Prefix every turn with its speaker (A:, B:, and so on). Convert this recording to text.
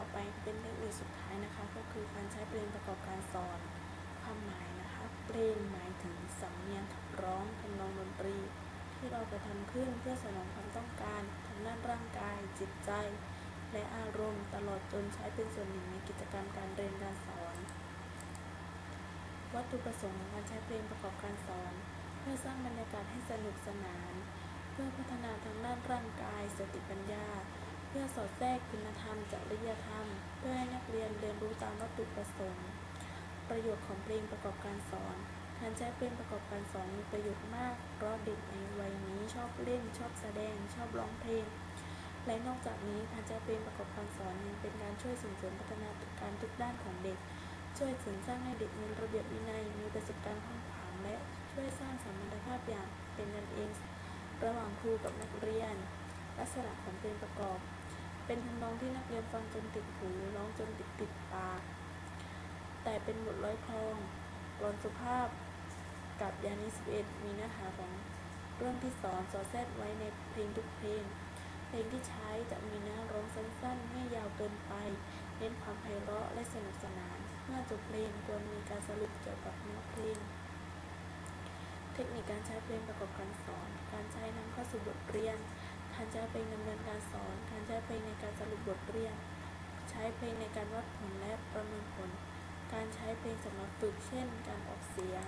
A: ่อไปเป็นเทคนิคสุดท้ายนะคะ ก็คือการใช้เพลงประกอบการสอนความหมายนะคะเพลงหมายถึงสำเนียงขับร้องทำนองดนตรี ที่เรากระทำขึ้นเพื่อสนองความต้องการทางด้านร่างกาย จิตใจ และอารมณ์ตลอดจนใช้เป็นส่วนหนึ่งในกิจกรรมการเรียนการสอน วัตถุประสงค์ของการใช้เพลงประกอบการสอน เพื่อสร้างบรรยากาศให้สนุกสนาน เพื่อพัฒนาทางด้านร่างกาย สติปัญญา เพื่อสอดแทรกคุณธรรมจริามวัตถุประสงค์ ประโยชน์ของเพลงประกอบการสอนการใช้เพลงประกอบการสอนมีประโยชน์มาก เพราะเด็กในวัยนี้ชอบเล่น ชอบแสดง ชอบร้องเพลง และนอกจากนี้การใช้เพลงประกอบการสอนยังเป็นการช่วยส่งเสริมพัฒนาการทุกด้านของเด็ก ช่วยเสริมสร้างให้เด็กมีระเบียบวินัย มีประสบการณ์ข้างขวางและช่วยสร้างสัมพันธภาพอย่างเป็นกันเอง ระหว่างครูกับนักเรียน ลักษณะของเพลงประกอบ เป็นทำนองที่นักเรียนฟังจนติดหูร้องจนติดติดปาก แต่เป็นบทร้อยคลองกลอนสุภาพกับยานิ11มีเนื้อหาของเรื่องที่สอนสอดแทรกไว้ในเพลงทุกเพลง เพลงที่ใช้จะมีเนื้อร้องสั้นๆ ไม่ยาวเกินไป เน้นความไพเราะและสนุกสนาน เมื่อจบเพลงควรมีการสรุปเกี่ยวกับเนื้อเพลง เทคนิคการใช้เพลงประกอบการสอน การใช้นำเข้าสู่บทเรียน การใช้เพลงดำเนินการสอน การใช้เพลงในการสรุปบทเรียน ใช้เพลงในการวัดผลและประเมินผล การใช้เพลงสำหรับฝึก เช่น การออกเสียง